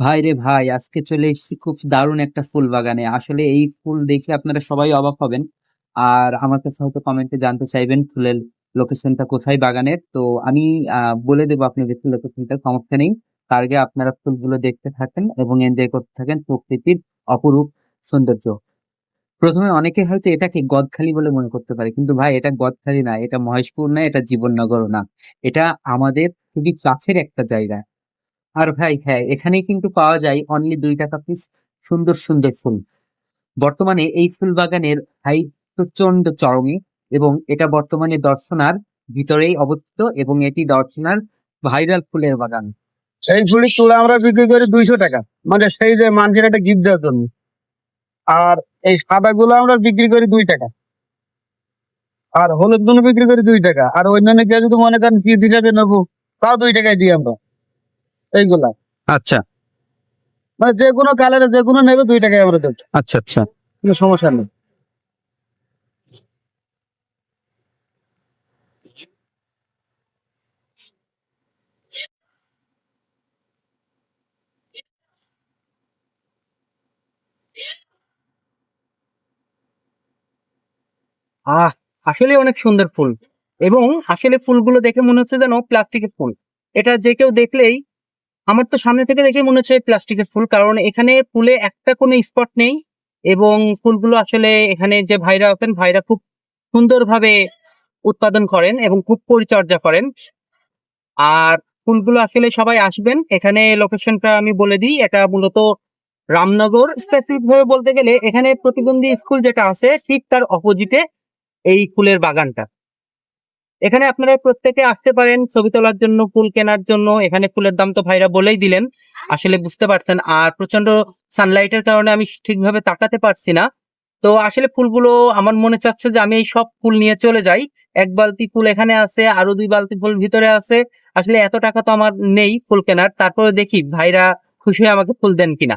ভাই রে ভাই, আজকে চলে এসেছি খুব দারুণ একটা ফুল বাগানে আসলে এই ফুল দেখে আপনারা সবাই অবাক হবেন। আর আমার কাছে হয়তো কমেন্টে জানতে চাইবেন ফুলের লোকেশনটা কোথায় বাগানের। তো আমি বলে দেবো আপনাদের লোকেশনটা সমস্যা নেই। তার আগে আপনারা ফুলগুলো দেখতে থাকেন এবং এনজয় করতে থাকেন প্রকৃতির অপরূপ সৌন্দর্য। প্রথমে অনেকে হয়তো এটাকে গদখালি বলে মনে করতে পারে, কিন্তু ভাই এটা গদখালি না, এটা মহেশপুর না, এটা জীবননগরও না। এটা আমাদের খুবই কাছের একটা জায়গা। আর ভাই হ্যাঁ এখানে কিন্তু পাওয়া যায় অনলি দুই টাকা পিস সুন্দর সুন্দর ফুল। বর্তমানে এই ফুল বাগানের হাইট প্রচণ্ড চরমে এবং এটা বর্তমানে দর্শনার ভিতরেই অবস্থিত এবং এটি দর্শনার ভাইরাল ফুলের বাগান। এই ফুলের তুলা আমরা বিক্রি করি দুইশো টাকা। মানে সেই যে মানুষের একটা গিফট দেওয়ার জন্য। আর এই সাদা গুলো আমরা বিক্রি করি দুই টাকা। আর হলুদগুলো বিক্রি করি দুই টাকা। আর অন্যান্য কেউ যদি মনে করেন পিস হিসাবে নেব, তাও দুই টাকায় দিই আমরা। এইগুলা। আচ্ছা। মানে যে কোনো কালারে যে কোনো নেবে দুই টাকায় আমরা দেবো। আচ্ছা আচ্ছা। কোনো সমস্যা নেই। আহ আসলে অনেক সুন্দর ফুল। এবং আসলে ফুলগুলো দেখে মনে হচ্ছে যেন প্লাস্টিকের ফুল। এটা যে কেউ দেখলেই আমার তো সামনে থেকে দেখে মনে হচ্ছে প্লাস্টিকের ফুল, কারণ এখানে ফুলে একটা কোনো স্পট নেই এবং ফুলগুলো আসলে এখানে যে ভাইরা আছেন, ভাইরা খুব সুন্দরভাবে উৎপাদন করেন এবং খুব পরিচর্যা করেন। আর ফুলগুলো আসলে সবাই আসবেন। এখানে লোকেশনটা আমি বলে দিই, এটা মূলত রামনগর। স্পেসিফিক ভাবে বলতে গেলে এখানে প্রতিবন্ধী স্কুল যেটা আছে, ঠিক তার অপোজিটে এই ফুলের বাগানটা। এখানে আপনারা প্রত্যেকে আসতে পারেন ছবি তোলার জন্য, ফুল কেনার জন্য। এখানে ফুলের দাম তো ভাইরা বলেই দিলেন। আসলে বুঝতে পারছেন। আর প্রচণ্ড সানলাইটের কারণে আমি ঠিকভাবে তাকাতে পারছি না। তো আসলে ফুলগুলো আমার মনে চাচ্ছে যে আমি এই সব ফুল নিয়ে চলে যাই। এক বালতি ফুল এখানে আছে, আরও দুই বালতি ফুল ভিতরে আছে। আসলে এত টাকা তো আমার নেই ফুল কেনার। তারপরে দেখি ভাইরা খুশি হয়ে আমাকে ফুল দেন কিনা।